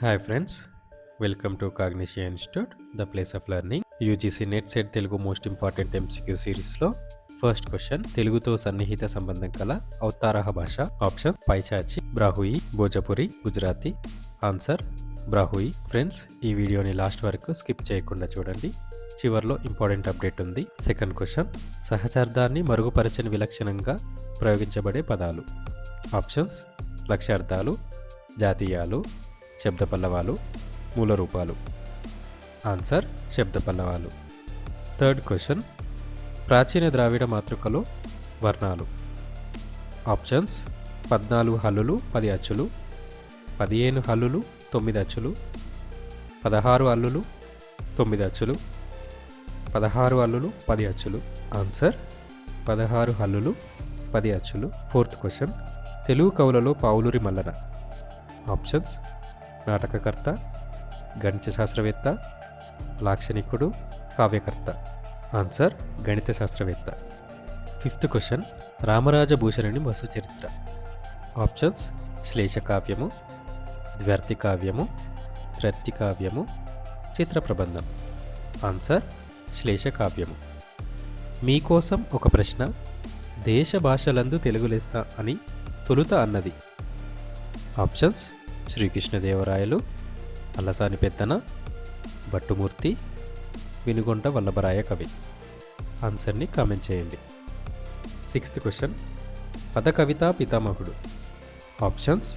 Hi friends welcome to Cognitia institute the place of learning UGC NET SET Telugu most important MCQ సిరీస్లో first question తెలుగుతో సన్నిహిత సంబంధం కల అవతారహ భాష option Paishachi Brahui Bhojpuri Gujarati answer Brahui friends ఈ వీడియోని లాస్ట్ వరకు స్కిప్ చేయకుండా చూడండి చివర్లో ఇంపార్టెంట్ అప్డేట్ ఉంది సెకండ్ క్వశ్చన్ సహచార్థాన్ని మరుగుపరచని విలక్షణంగా ప్రయోగించబడే పదాలు ఆప్షన్స్ లక్ష్యార్థాలు జాతీయాలు శబ్ద పల్లవాలు మూల రూపాలు ఆన్సర్ శబ్ద పల్లవాలు థర్డ్ క్వశ్చన్ ప్రాచీన ద్రావిడ మాతృకలో వర్ణాలు. ఆప్షన్స్ పద్నాలుగు హల్లులు పది అచ్చులు పదిహేను హల్లులు తొమ్మిది అచ్చులు పదహారు అల్లులు తొమ్మిది అచ్చులు పదహారు అల్లులు పది అచ్చులు. ఆన్సర్ పదహారు హల్లులు పది అచ్చులు. ఫోర్త్ క్వశ్చన్ తెలుగు కవులలో పావులూరి మల్లన. ఆప్షన్స్ నాటకకర్త గణిత శాస్త్రవేత్త లాక్షణికుడు కావ్యకర్త ఆన్సర్ గణిత శాస్త్రవేత్త ఫిఫ్త్ క్వశ్చన్ రామరాజభూషణుని వసు చరిత్ర ఆప్షన్స్ శ్లేష కావ్యము ద్వ్యర్థి కావ్యము త్రత్తి కావ్యము చిత్ర ప్రబంధం ఆన్సర్ శ్లేషకావ్యము మీకోసం ఒక ప్రశ్న దేశ భాషలందు తెలుగు లెస్స అని తొలుత అన్నది ఆప్షన్స్ శ్రీకృష్ణదేవరాయలు అల్లసాని పెద్దన భట్టుమూర్తి వినుగొంట వల్లభరాయ కవి. ఆన్సర్ని కామెంట్ చేయండి. Sixth question. పద కవితా పితామహుడు. Options.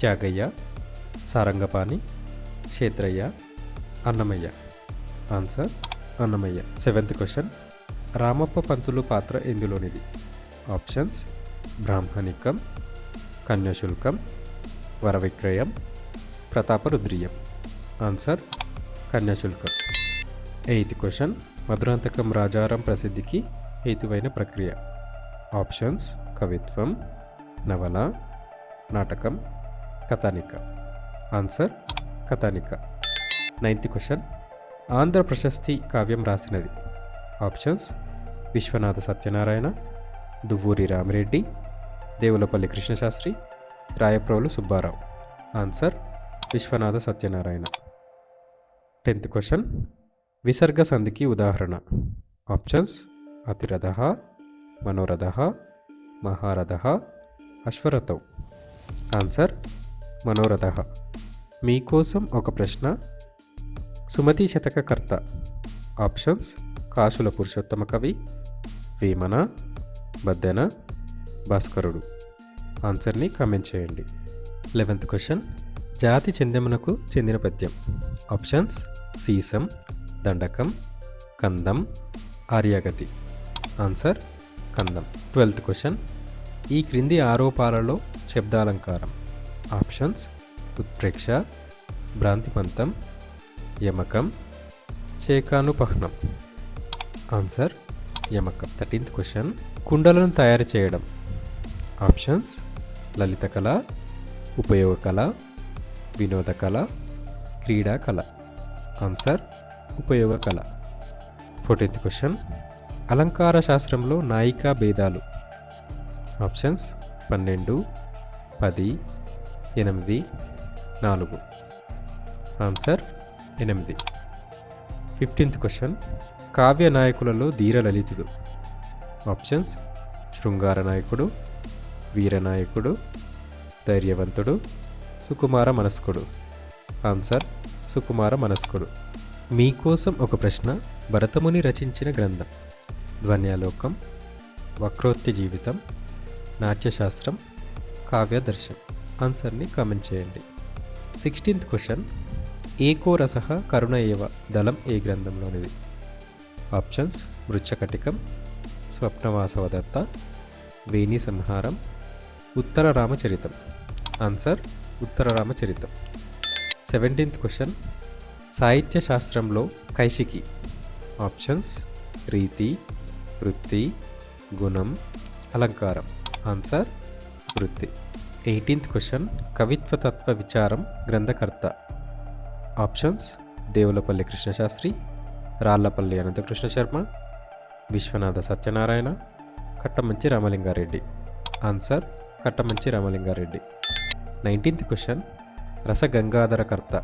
Tyagayya Sarangapani Kshetrayya Annamayya. Answer. Annamayya. Seventh question. Ramappa Pantulu పాత్ర ఎందులోనిది? Options. Brahmanikam Kanyasulkam Varavikrayam Prataparudriyam answer Kanyasulkam. Eighth question Madhurantakam Rajaram ప్రసిద్ధికి హేతువైన ప్రక్రియ. ఆప్షన్స్ కవిత్వం నవల నాటకం కథానిక. ఆన్సర్ కథానిక. నైన్త్ క్వశ్చన్ ఆంధ్ర ప్రశస్తి కావ్యం రాసినది. Options Viswanatha Satyanarayana Duvvuri Ramireddy Devulapalli Krishnasastri Rayaprolu Subbarao. Answer Viswanatha Satyanarayana. Tenth question విసర్గ సంధికి ఉదాహరణ. Options అతిరథ మనోరథ మహారథ అశ్వరథౌ. ఆన్సర్ మనోరథ. మీకోసం ఒక ప్రశ్న సుమతి శతకకర్త. ఆప్షన్స్ కాశుల పురుషోత్తమ కవి వేమన బద్దెన భాస్కరుడు. ఆన్సర్ని కామెంట్ చేయండి. Eleventh question. జాతి చెందెమునకు చెందిన పద్యం. ఆప్షన్స్. సీసం దండకం కందం ఆర్యాగతి. ఆన్సర్. కందం. Twelfth question. ఈ క్రింది ఆరోపాలలో శబ్దాలంకారం. ఆప్షన్స్. ఉత్ప్రేక్ష భ్రాంతిపంతం యమకం చేకానుపహ్నం. ఆన్సర్. యమకం. Thirteenth question. కుండలను తయారు చేయడం. ఆప్షన్స్. లలిత కళ ఉపయోగ కళ వినోద కళ క్రీడా కళ. ఆన్సర్ ఉపయోగ కళ. ఫోర్టీన్త్ క్వశ్చన్ అలంకార శాస్త్రంలో నాయికా భేదాలు. ఆప్షన్స్ పన్నెండు పది ఎనిమిది నాలుగు. ఆన్సర్ ఎనిమిది. ఫిఫ్టీన్త్ క్వశ్చన్ కావ్య నాయకులలో ధీర లలితుడు. ఆప్షన్స్ శృంగార నాయకుడు వీరనాయకుడు ధైర్యవంతుడు సుకుమార మనస్కుడు. ఆన్సర్ సుకుమార మనస్కుడు. మీకోసం ఒక ప్రశ్న భరతముని రచించిన గ్రంథం. ధ్వన్యాలోకం వక్రోత్య జీవితం నాట్యశాస్త్రం కావ్యదర్శం ఆన్సర్ని కామెంట్ చేయండి. Sixteenth question. ఏకో రస కరుణ ఏవ దళం ఏ గ్రంథంలోనిది? Options Mrichchhakatikam Swapnavasavadatta Veni Samharam Uttara Ramacharitam. Answer Uttara Ramacharitam. Seventeenth question సాహిత్య శాస్త్రంలో కైశికి. ఆప్షన్స్ రీతి వృత్తి గుణం అలంకారం. ఆన్సర్ వృత్తి. ఎయిటీన్త్ క్వశ్చన్ కవిత్వ తత్వ విచారం గ్రంథకర్త. Options Devulapalli Krishnasastri Rallapalli Anantakrishna Sharma Viswanatha Satyanarayana Kattamanchi Ramalingareddy. Answer Kattamanchi Ramalingareddy. Nineteenth question. రసగంగాధరకర్త.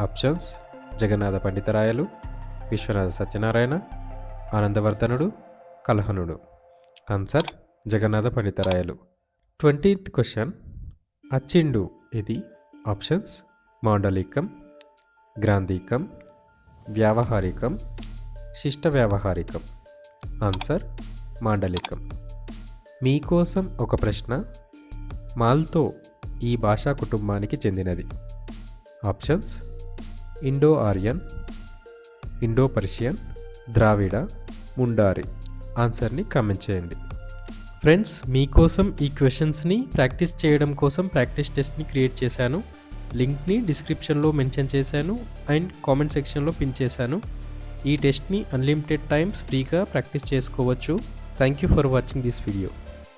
Options. Jagannatha Panditarayalu Viswanatha Satyanarayana Anandavardhanudu Kalhanudu. Answer Jagannatha Panditarayalu. Twentieth question. అచ్చిండు ఇది options. మాండలికం గ్రాంధికం వ్యావహారికం శిష్ట వ్యావహారికం answer మాండలికం. మీకోసం ఒక ప్రశ్న మాల్తో ఈ భాషా కుటుంబానికి చెందినది. Options Indo Aryan Indo Persian Dravida Mundari. ఆన్సర్ని కామెంట్ చేయండి. ఫ్రెండ్స్ మీకోసం ఈ క్వశ్చన్స్ని ప్రాక్టీస్ చేయడం కోసం ప్రాక్టీస్ టెస్ట్ని క్రియేట్ చేశాను. లింక్ని డిస్క్రిప్షన్లో మెన్షన్ చేశాను అండ్ కామెంట్ సెక్షన్లో పిన్ చేశాను. ఈ టెస్ట్ని అన్లిమిటెడ్ టైమ్స్ ఫ్రీగా ప్రాక్టీస్ చేసుకోవచ్చు. Thank you for watching this video.